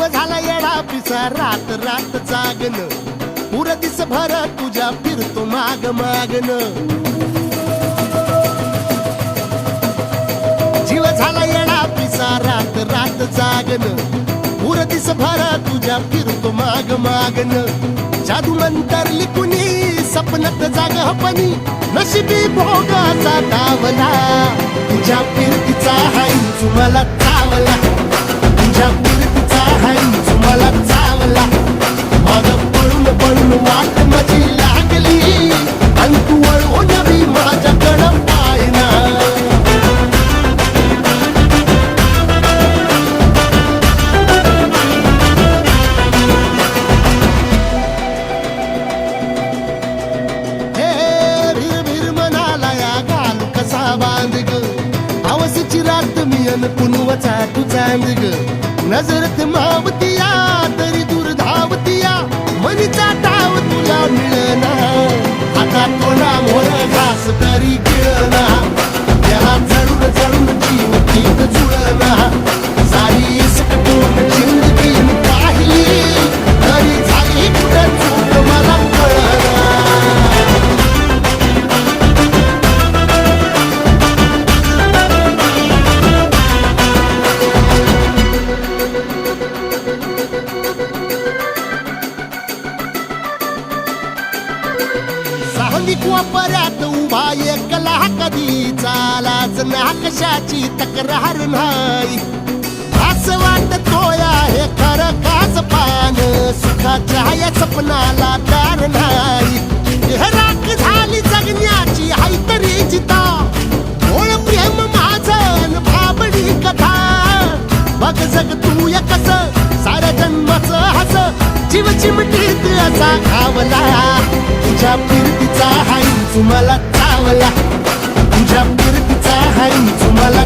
जीव झाला येडा पिसा रात रात जागन पुर दिस भर तुझ्या फिरतो माग मागन. जीव झाला येडा पिसा रात रात जागन पुर दिस भर तुझ्या फिरतो माग मागन. जादू मंतर कुणी सपनात जाग हपनी नशिबी भोगाचा डावला तुझ्या फिरतीचा हाई तुम्हाला बांध ग चिरात रात मी अन पुनवचा तू चांद ग नजरत मावतिया तरी दूर धावतिया. मनीचा डाव तुला मिळना. आता तोंडा मोर घास तरी सांगिक वापऱ्यात उभा एकला कधी चालाच ना कशाची तक्रार नाही. असं वाटतोय आहे खरं काच पान. सुखाच्या या सपनाला दार नाही. हे राख झाली जगण्याची हाय जिता. ओळ प्रेम माझं भाबडी कथा. बघ जग तू या कस साऱ्या जन्माचं हस. जीव चिमटीत असा खावला तुझ्या फिरतीचा हाई तुम्हाला चावला. तुझ्या मूर्तीचा हाई तुम्हाला